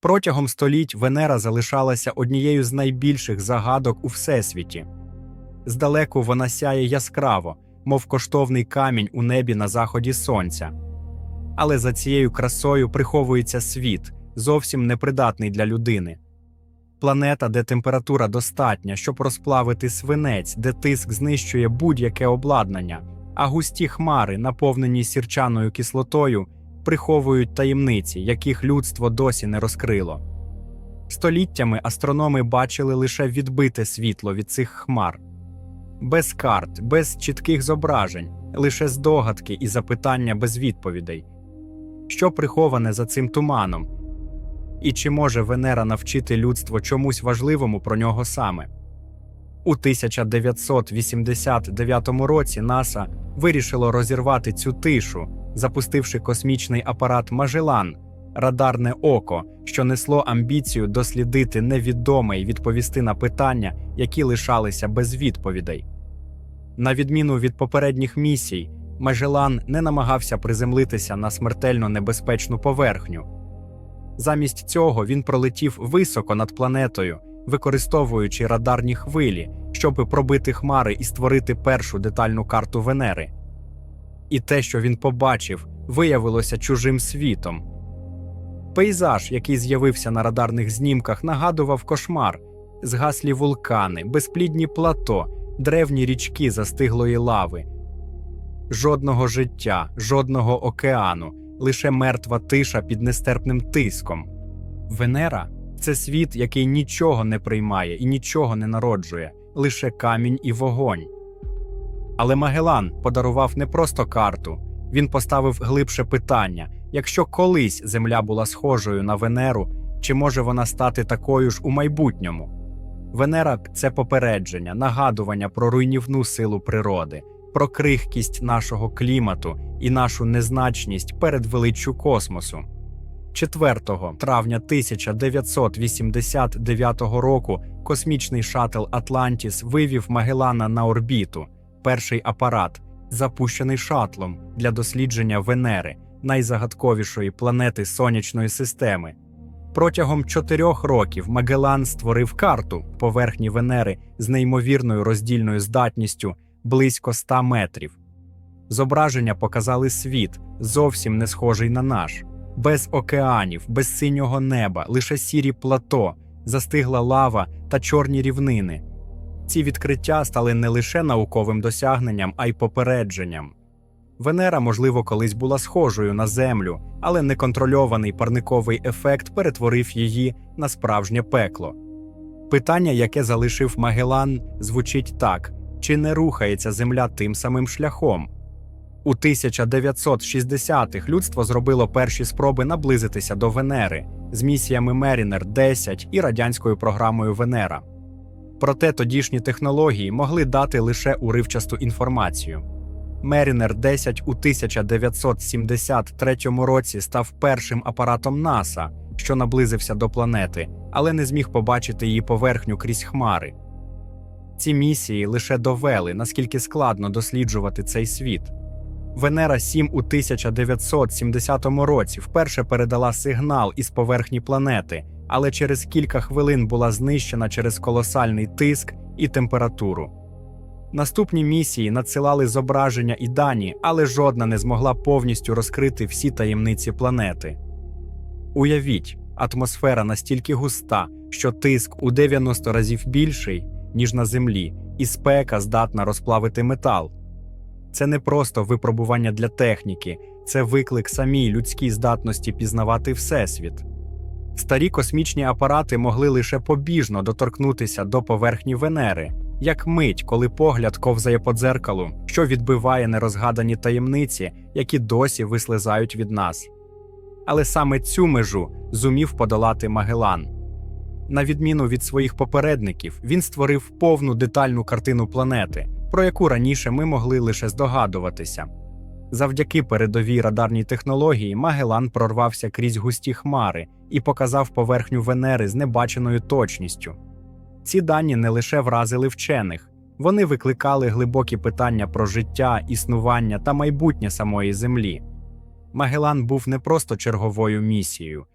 Протягом століть Венера залишалася однією з найбільших загадок у всесвіті. Здалеку вона сяє яскраво, мов коштовний камінь у небі на заході сонця. Але за цією красою приховується світ, зовсім непридатний для людини. Планета, де температура достатня, щоб розплавити свинець, де тиск знищує будь-яке обладнання, а густі хмари, наповнені сірчаною кислотою, приховують таємниці, яких людство досі не розкрило. Століттями астрономи бачили лише відбите світло від цих хмар. Без карт, без чітких зображень, лише здогадки і запитання без відповідей. Що приховане за цим туманом? І чи може Венера навчити людство чомусь важливому про нього саме? У 1989 році НАСА вирішило розірвати цю тишу, запустивши космічний апарат Мажелан, радарне око, що несло амбіцію дослідити невідоме і відповісти на питання, які лишалися без відповідей. На відміну від попередніх місій, Мажелан не намагався приземлитися на смертельно небезпечну поверхню. Замість цього він пролетів високо над планетою, використовуючи радарні хвилі, щоби пробити хмари і створити першу детальну карту Венери. І те, що він побачив, виявилося чужим світом. Пейзаж, який з'явився на радарних знімках, нагадував кошмар, згаслі вулкани, безплідні плато, древні річки застиглої лави. Жодного життя, жодного океану, лише мертва тиша під нестерпним тиском. Венера це світ, який нічого не приймає і нічого не народжує, лише камінь і вогонь. Але Магелан подарував не просто карту, він поставив глибше питання: якщо колись Земля була схожою на Венеру, чи може вона стати такою ж у майбутньому? Венера це попередження, нагадування про руйнівну силу природи, про крихкість нашого клімату і нашу незначність перед величчю космосу. 4 травня 1989 року космічний шаттл Атлантіс вивів Магеллана на орбіту, перший апарат, запущений шатлом для дослідження Венери, найзагадковішої планети сонячної системи. Протягом чотирьох років Магеллан створив карту поверхні Венери з неймовірною роздільною здатністю близько 100 метрів. Зображення показали світ, зовсім не схожий на наш, без океанів, без синього неба, лише сірі плато, застигла лава та чорні рівнини. Ці відкриття стали не лише науковим досягненням, а й попередженням. Венера, можливо, колись була схожою на Землю, але неконтрольований парниковий ефект перетворив її на справжнє пекло. Питання, яке залишив Магелан, звучить так: чи не рухається Земля тим самим шляхом? У 1960-х людство зробило перші спроби наблизитися до Венери з місіями Мерінер 10 і радянською програмою Венера. Проте тодішні технології могли дати лише уривчасту інформацію. Мерінер 10 у 1973 році став першим апаратом НАСА, що наблизився до планети, але не зміг побачити її поверхню крізь хмари. Ці місії лише довели, наскільки складно досліджувати цей світ. Венера 7 у 1970 році вперше передала сигнал із поверхні планети, але через кілька хвилин була знищена через колосальний тиск і температуру. Наступні місії надсилали зображення і дані, але жодна не змогла повністю розкрити всі таємниці планети. Уявіть, атмосфера настільки густа, що тиск у 90 разів більший, ніж на Землі, і спека здатна розплавити метал. Це не просто випробування для техніки, це виклик самій людській здатності пізнавати Всесвіт. Старі космічні апарати могли лише побіжно доторкнутися до поверхні Венери, як мить, коли погляд ковзає по дзеркалу, що відбиває нерозгадані таємниці, які досі вислизають від нас. Але саме цю межу зумів подолати Магелан. На відміну від своїх попередників, він створив повну детальну картину планети, про яку раніше ми могли лише здогадуватися. Завдяки передовій радарній технології Магелан прорвався крізь густі хмари і показав поверхню Венери з небаченою точністю. Ці дані не лише вразили вчених, вони викликали глибокі питання про життя, існування та майбутнє самої Землі. Магелан був не просто черговою місією,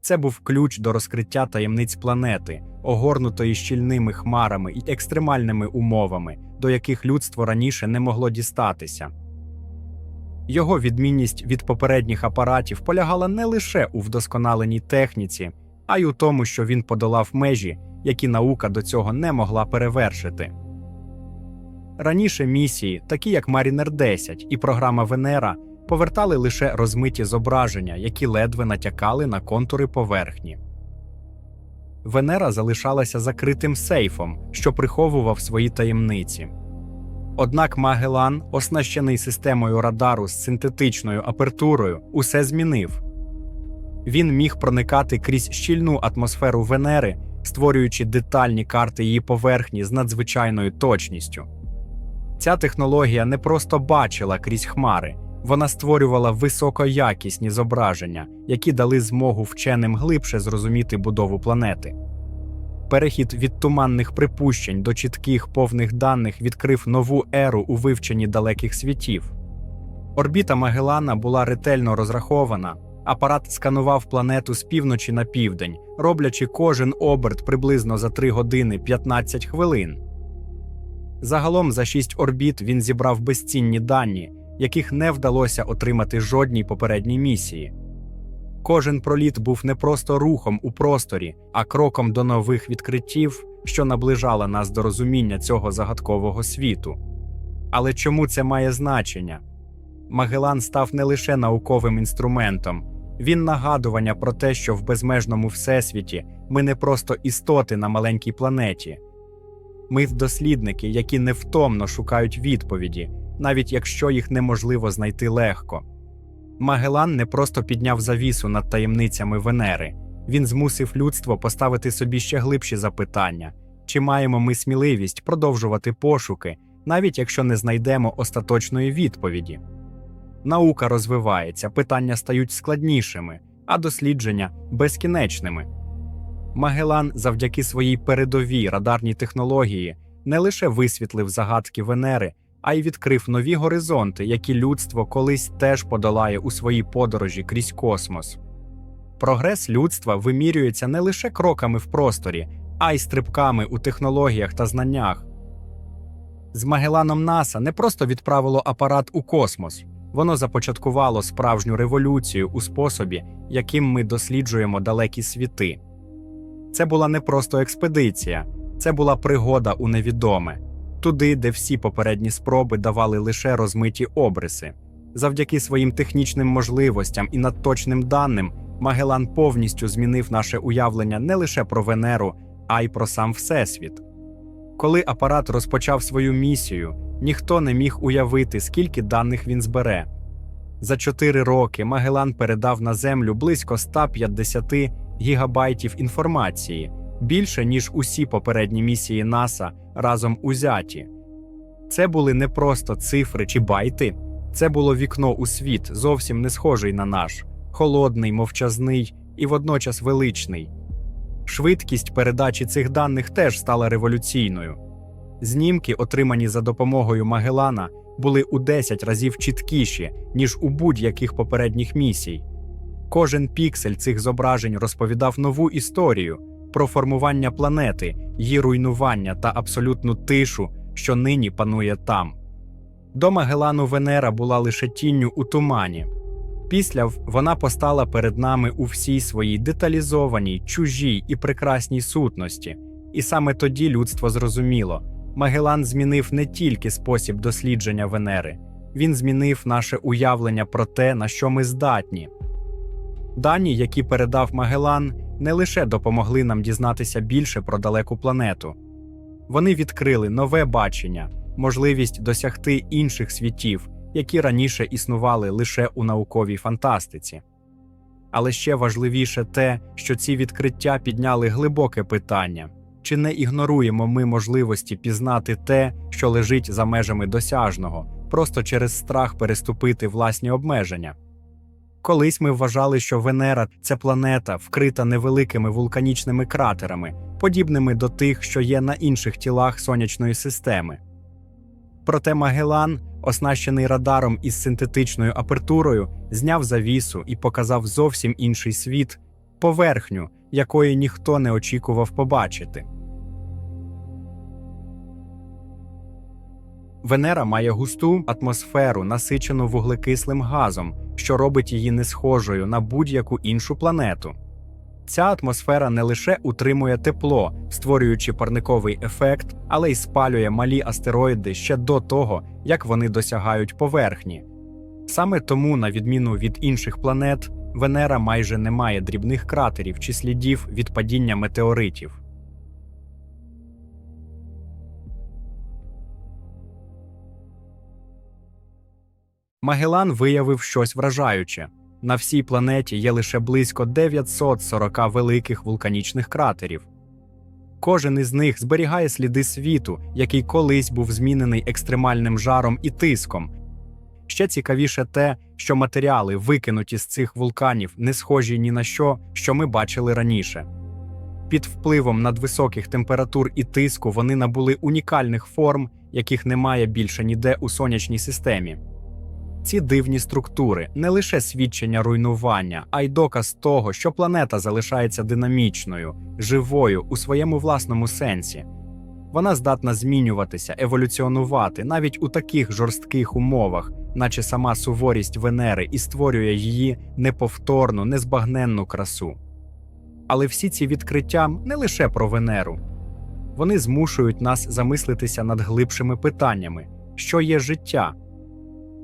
Це був ключ до розкриття таємниць планети, огорнутої щільними хмарами і екстремальними умовами, до яких людство раніше не могло дістатися. Його відмінність від попередніх апаратів полягала не лише у вдосконаленій техніці, а й у тому, що він подолав межі, які наука до цього не могла перевершити. Раніше місії, такі як Mariner 10 і програма Венера, повертали лише розмиті зображення, які ледве натякали на контури поверхні. Венера залишалася закритим сейфом, що приховував свої таємниці. Однак Магелан, оснащений системою радару з синтетичною апертурою, усе змінив. Він міг проникати крізь щільну атмосферу Венери, створюючи детальні карти її поверхні з надзвичайною точністю. Ця технологія не просто бачила крізь хмари, вона створювала високоякісні зображення, які дали змогу вченим глибше зрозуміти будову планети. Перехід від туманних припущень до чітких повних даних відкрив нову еру у вивченні далеких світів. Орбіта Магеллана була ретельно розрахована, апарат сканував планету з півночі на південь, роблячи кожен оберт приблизно за 3 години 15 хвилин. Загалом за 6 орбіт він зібрав безцінні дані, яких не вдалося отримати жодній попередній місії. Кожен проліт був не просто рухом у просторі, а кроком до нових відкриттів, що наближала нас до розуміння цього загадкового світу. Але чому це має значення? Магелан став не лише науковим інструментом, він нагадування про те, що в безмежному всесвіті ми не просто істоти на маленькій планеті. Ми дослідники, які невтомно шукають відповіді, навіть якщо їх неможливо знайти легко. Магелан не просто підняв завісу над таємницями Венери, він змусив людство поставити собі ще глибші запитання, чи маємо ми сміливість продовжувати пошуки, навіть якщо не знайдемо остаточної відповіді. Наука розвивається, питання стають складнішими, а дослідження безкінечними. Магелан завдяки своїй передовій радарній технології не лише висвітлив загадки Венери, а й відкрив нові горизонти, які людство колись теж подолає у своїй подорожі крізь космос. Прогрес людства вимірюється не лише кроками в просторі, а й стрибками у технологіях та знаннях. З Магеланом НАСА не просто відправило апарат у космос, воно започаткувало справжню революцію у способі, яким ми досліджуємо далекі світи. Це була не просто експедиція, це була пригода у невідоме, туди, де всі попередні спроби давали лише розмиті обриси. Завдяки своїм технічним можливостям і надточним даним, Магелан повністю змінив наше уявлення не лише про Венеру, а й про сам Всесвіт. Коли апарат розпочав свою місію, ніхто не міг уявити, скільки даних він збере. За чотири роки Магелан передав на Землю близько 150 гігабайтів інформації, більше ніж усі попередні місії НАСА разом узяті. Це були не просто цифри чи байти, це було вікно у світ, зовсім не схожий на наш, холодний, мовчазний і водночас величний. Швидкість передачі цих даних теж стала революційною. Знімки, отримані за допомогою Магелана, були у 10 разів чіткіші, ніж у будь-яких попередніх місій. Кожен піксель цих зображень розповідав нову історію про формування планети, її руйнування та абсолютну тишу, що нині панує там. До Магелану Венера була лише тінню у тумані. Після вона постала перед нами у всій своїй деталізованій, чужій і прекрасній сутності, і саме тоді людство зрозуміло Магелан змінив не тільки спосіб дослідження Венери, він змінив наше уявлення про те, на що ми здатні. Дані, які передав Магелан, не лише допомогли нам дізнатися більше про далеку планету, вони відкрили нове бачення, можливість досягти інших світів, які раніше існували лише у науковій фантастиці. Але ще важливіше те, що ці відкриття підняли глибоке питання чи не ігноруємо ми можливості пізнати те, що лежить за межами досяжного, просто через страх переступити власні обмеження. Колись ми вважали, що Венера це планета, вкрита невеликими вулканічними кратерами, подібними до тих, що є на інших тілах сонячної системи. Проте Магелан, оснащений радаром із синтетичною апертурою, зняв завісу і показав зовсім інший світ, поверхню, якої ніхто не очікував побачити. Венера має густу атмосферу, насичену вуглекислим газом, що робить її не схожою на будь-яку іншу планету. Ця атмосфера не лише утримує тепло, створюючи парниковий ефект, але й спалює малі астероїди ще до того, як вони досягають поверхні. Саме тому, на відміну від інших планет, Венера майже не має дрібних кратерів чи слідів від падіння метеоритів. Магелан виявив щось вражаюче. На всій планеті є лише близько 940 великих вулканічних кратерів. Кожен із них зберігає сліди світу, який колись був змінений екстремальним жаром і тиском. Ще цікавіше те, що матеріали, викинуті з цих вулканів, не схожі ні на що, що ми бачили раніше. Під впливом надвисоких температур і тиску вони набули унікальних форм, яких немає більше ніде у сонячній системі. Ці дивні структури не лише свідчення руйнування, а й доказ того, що планета залишається динамічною, живою у своєму власному сенсі. Вона здатна змінюватися, еволюціонувати навіть у таких жорстких умовах, наче сама суворість Венери і створює її неповторну, незбагненну красу. Але всі ці відкриття не лише про Венеру. Вони змушують нас замислитися над глибшими питаннями, що є життя,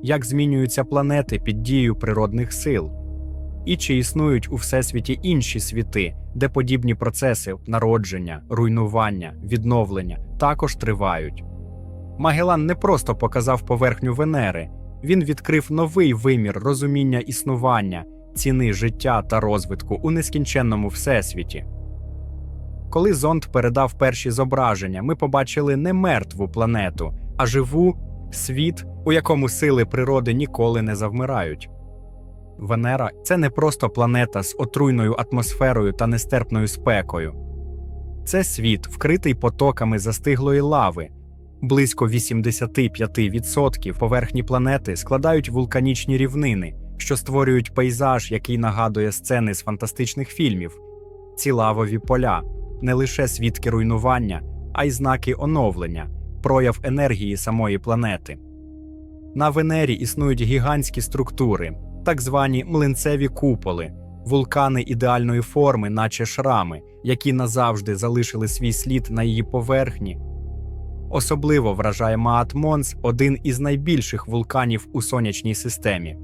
як змінюються планети під дією природних сил, і чи існують у всесвіті інші світи, де подібні процеси народження, руйнування, відновлення також тривають. Магелан не просто показав поверхню Венери, він відкрив новий вимір розуміння існування, ціни життя та розвитку у нескінченному всесвіті. Коли зонд передав перші зображення, ми побачили не мертву планету, а живу світ, у якому сили природи ніколи не завмирають. Венера це не просто планета з отруйною атмосферою та нестерпною спекою. Це світ, вкритий потоками застиглої лави. Близько 85% поверхні планети складають вулканічні рівнини, що створюють пейзаж, який нагадує сцени з фантастичних фільмів. Ці лавові поля не лише свідки руйнування, а й знаки оновлення, прояв енергії самої планети. На Венері існують гігантські структури, так звані млинцеві куполи, вулкани ідеальної форми, наче шрами, які назавжди залишили свій слід на її поверхні. Особливо вражає Маат Монс, один із найбільших вулканів у сонячній системі.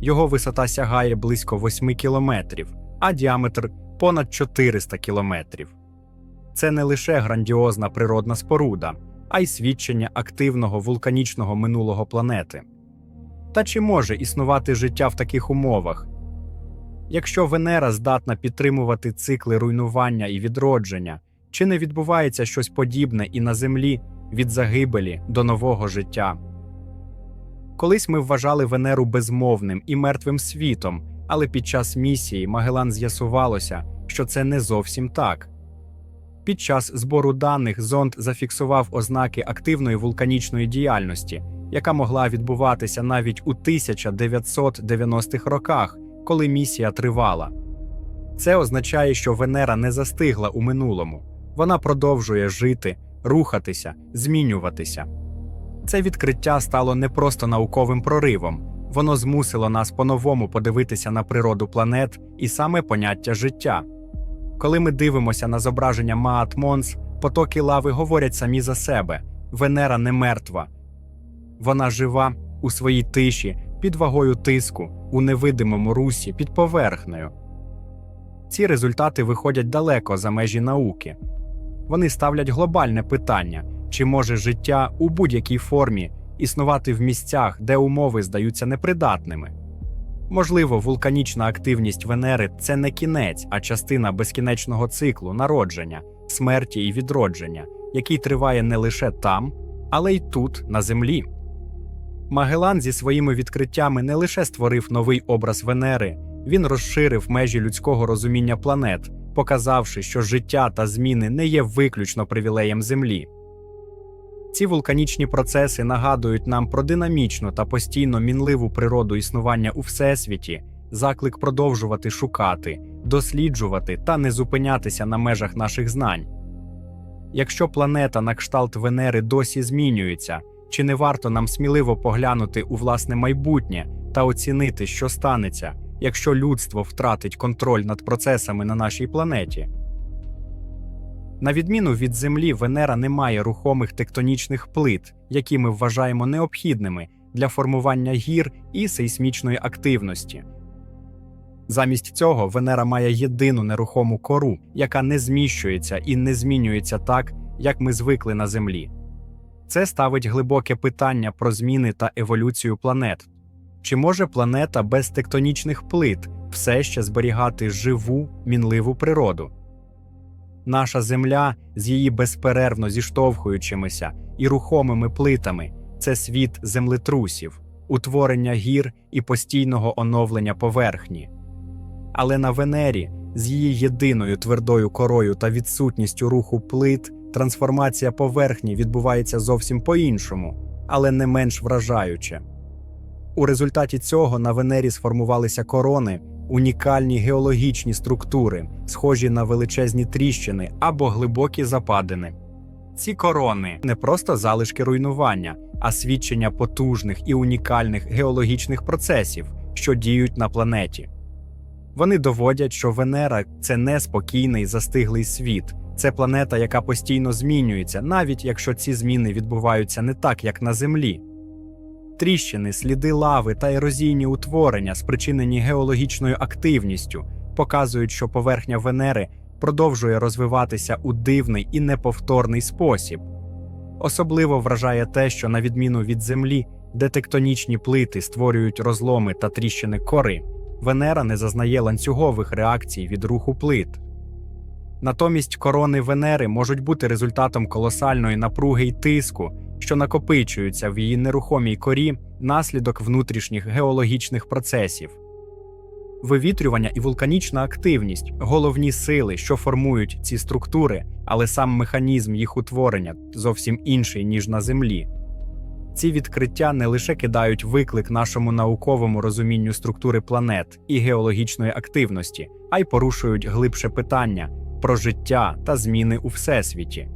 Його висота сягає близько 8 кілометрів, а діаметр понад 400 кілометрів. Це не лише грандіозна природна споруда, а й свідчення активного вулканічного минулого планети. Та чи може існувати життя в таких умовах? Якщо Венера здатна підтримувати цикли руйнування і відродження, чи не відбувається щось подібне і на Землі від загибелі до нового життя? Колись ми вважали Венеру безмовним і мертвим світом, але під час місії Магелан з'ясувалося, що це не зовсім так. Під час збору даних зонд зафіксував ознаки активної вулканічної діяльності, яка могла відбуватися навіть у 1990-х роках, коли місія тривала. Це означає, що Венера не застигла у минулому, вона продовжує жити, рухатися, змінюватися. Це відкриття стало не просто науковим проривом, воно змусило нас по-новому подивитися на природу планет і саме поняття життя. Коли ми дивимося на зображення Маат Монс, потоки лави говорять самі за себе: Венера не мертва. Вона жива у своїй тиші, під вагою тиску, у невидимому русі, під поверхнею. Ці результати виходять далеко за межі науки. Вони ставлять глобальне питання, чи може життя у будь-якій формі існувати в місцях, де умови здаються непридатними. Можливо, вулканічна активність Венери це не кінець, а частина безкінечного циклу народження, смерті і відродження, який триває не лише там, але й тут, на Землі. Магелан зі своїми відкриттями не лише створив новий образ Венери, він розширив межі людського розуміння планет, показавши, що життя та зміни не є виключно привілеєм Землі. Ці вулканічні процеси нагадують нам про динамічну та постійно мінливу природу існування у всесвіті, заклик продовжувати шукати, досліджувати та не зупинятися на межах наших знань. Якщо планета на кшталт Венери досі змінюється, чи не варто нам сміливо поглянути у власне майбутнє та оцінити, що станеться, якщо людство втратить контроль над процесами на нашій планеті? На відміну від Землі, Венера не має рухомих тектонічних плит, які ми вважаємо необхідними для формування гір і сейсмічної активності. Замість цього Венера має єдину нерухому кору, яка не зміщується і не змінюється так, як ми звикли на Землі. Це ставить глибоке питання про зміни та еволюцію планет. Чи може планета без тектонічних плит все ще зберігати живу, мінливу природу? Наша Земля з її безперервно зіштовхуючимися і рухомими плитами це світ землетрусів, утворення гір і постійного оновлення поверхні. Але на Венері з її єдиною твердою корою та відсутністю руху плит трансформація поверхні відбувається зовсім по-іншому, але не менш вражаюче. У результаті цього на Венері сформувалися корони, унікальні геологічні структури, схожі на величезні тріщини або глибокі западини. Ці корони не просто залишки руйнування, а свідчення потужних і унікальних геологічних процесів, що діють на планеті. Вони доводять, що Венера це не спокійний застиглий світ, це планета, яка постійно змінюється, навіть якщо ці зміни відбуваються не так, як на Землі. Тріщини, сліди лави та ерозійні утворення, спричинені геологічною активністю, показують, що поверхня Венери продовжує розвиватися у дивний і неповторний спосіб. Особливо вражає те, що, на відміну від Землі, де тектонічні плити створюють розломи та тріщини кори, Венера не зазнає ланцюгових реакцій від руху плит. Натомість корони Венери можуть бути результатом колосальної напруги й тиску, що накопичуються в її нерухомій корі наслідок внутрішніх геологічних процесів. Вивітрювання і вулканічна активність головні сили, що формують ці структури, але сам механізм їх утворення зовсім інший, ніж на Землі. Ці відкриття не лише кидають виклик нашому науковому розумінню структури планет і геологічної активності, а й порушують глибше питання про життя та зміни у всесвіті.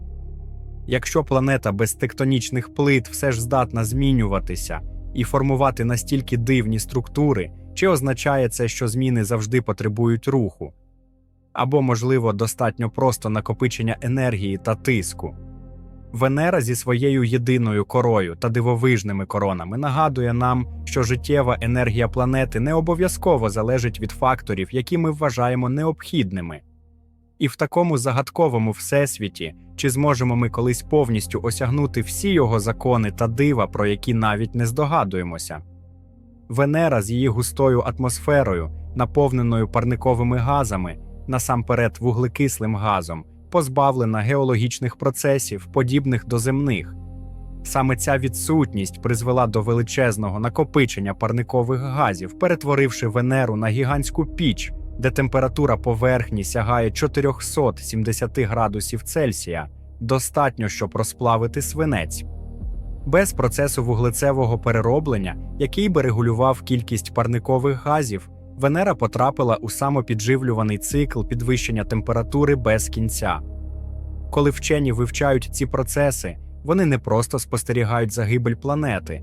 Якщо планета без тектонічних плит все ж здатна змінюватися і формувати настільки дивні структури, чи означає це, що зміни завжди потребують руху? Або, можливо, достатньо просто накопичення енергії та тиску. Венера зі своєю єдиною корою та дивовижними коронами нагадує нам, що життєва енергія планети не обов'язково залежить від факторів, які ми вважаємо необхідними. І в такому загадковому всесвіті, чи зможемо ми колись повністю осягнути всі його закони та дива, про які навіть не здогадуємося? Венера з її густою атмосферою, наповненою парниковими газами, насамперед вуглекислим газом, позбавлена геологічних процесів, подібних до земних. Саме ця відсутність призвела до величезного накопичення парникових газів, перетворивши Венеру на гігантську піч, де температура поверхні сягає 470 градусів Цельсія, достатньо, щоб розплавити свинець. Без процесу вуглецевого перероблення, який би регулював кількість парникових газів, Венера потрапила у самопідживлюваний цикл підвищення температури без кінця. Коли вчені вивчають ці процеси, вони не просто спостерігають загибель планети,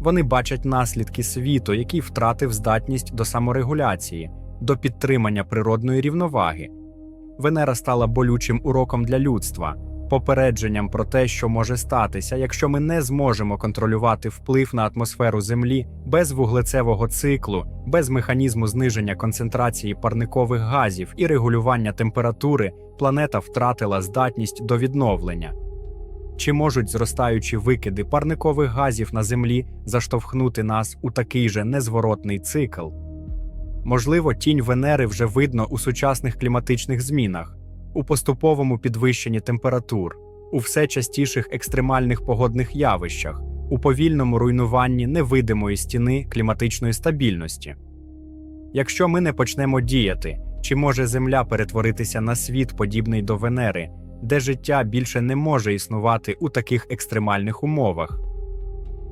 вони бачать наслідки світу, який втратив здатність до саморегуляції, до підтримання природної рівноваги. Венера стала болючим уроком для людства, попередженням про те, що може статися, якщо ми не зможемо контролювати вплив на атмосферу Землі без вуглецевого циклу, без механізму зниження концентрації парникових газів і регулювання температури, планета втратила здатність до відновлення. Чи можуть зростаючі викиди парникових газів на Землі заштовхнути нас у такий же незворотний цикл? Можливо, тінь Венери вже видно у сучасних кліматичних змінах, у поступовому підвищенні температур, у все частіших екстремальних погодних явищах, у повільному руйнуванні невидимої стіни кліматичної стабільності. Якщо ми не почнемо діяти, чи може Земля перетворитися на світ, подібний до Венери, де життя більше не може існувати у таких екстремальних умовах?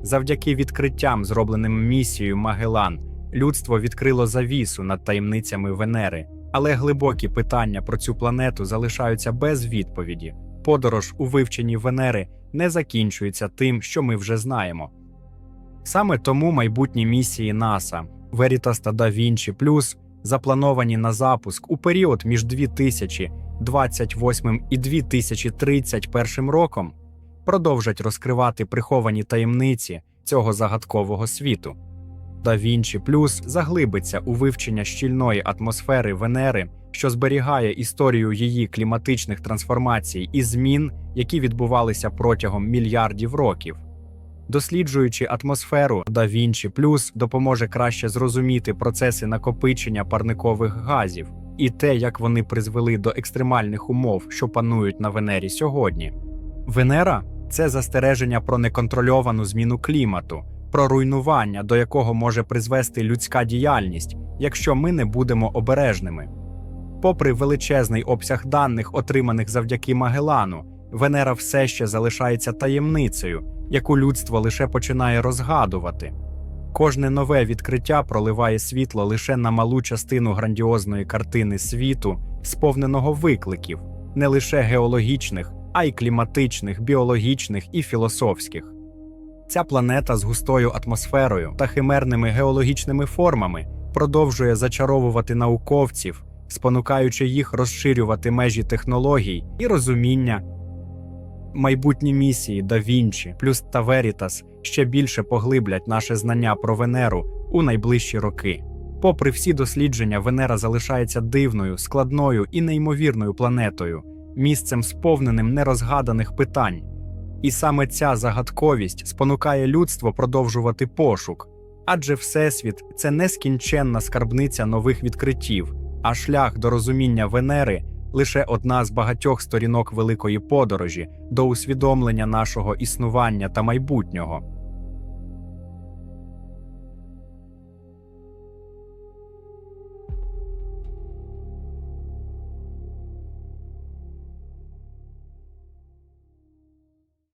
Завдяки відкриттям, зробленим місією Магелан, людство відкрило завісу над таємницями Венери, але глибокі питання про цю планету залишаються без відповіді. Подорож у вивченні Венери не закінчується тим, що ми вже знаємо. Саме тому майбутні місії НАСА Veritas та Da Vinci Plus заплановані на запуск у період між 2028 і 2031 роком, продовжать розкривати приховані таємниці цього загадкового світу. Da Vinci Plus заглибиться у вивчення щільної атмосфери Венери, що зберігає історію її кліматичних трансформацій і змін, які відбувалися протягом мільярдів років. Досліджуючи атмосферу, Da Vinci Plus допоможе краще зрозуміти процеси накопичення парникових газів і те, як вони призвели до екстремальних умов, що панують на Венері сьогодні. Венера це застереження про неконтрольовану зміну клімату, про руйнування, до якого може призвести людська діяльність, якщо ми не будемо обережними. Попри величезний обсяг даних, отриманих завдяки Магелану, Венера все ще залишається таємницею, яку людство лише починає розгадувати. Кожне нове відкриття проливає світло лише на малу частину грандіозної картини світу, сповненого викликів, не лише геологічних, а й кліматичних, біологічних і філософських. Ця планета з густою атмосферою та химерними геологічними формами продовжує зачаровувати науковців, спонукаючи їх розширювати межі технологій і розуміння. Майбутні місії Da Vinci плюс та Veritas ще більше поглиблять наше знання про Венеру у найближчі роки. Попри всі дослідження, Венера залишається дивною, складною і неймовірною планетою, місцем сповненим нерозгаданих питань. І саме ця загадковість спонукає людство продовжувати пошук, адже Всесвіт це нескінченна скарбниця нових відкриттів, а шлях до розуміння Венери лише одна з багатьох сторінок великої подорожі до усвідомлення нашого існування та майбутнього.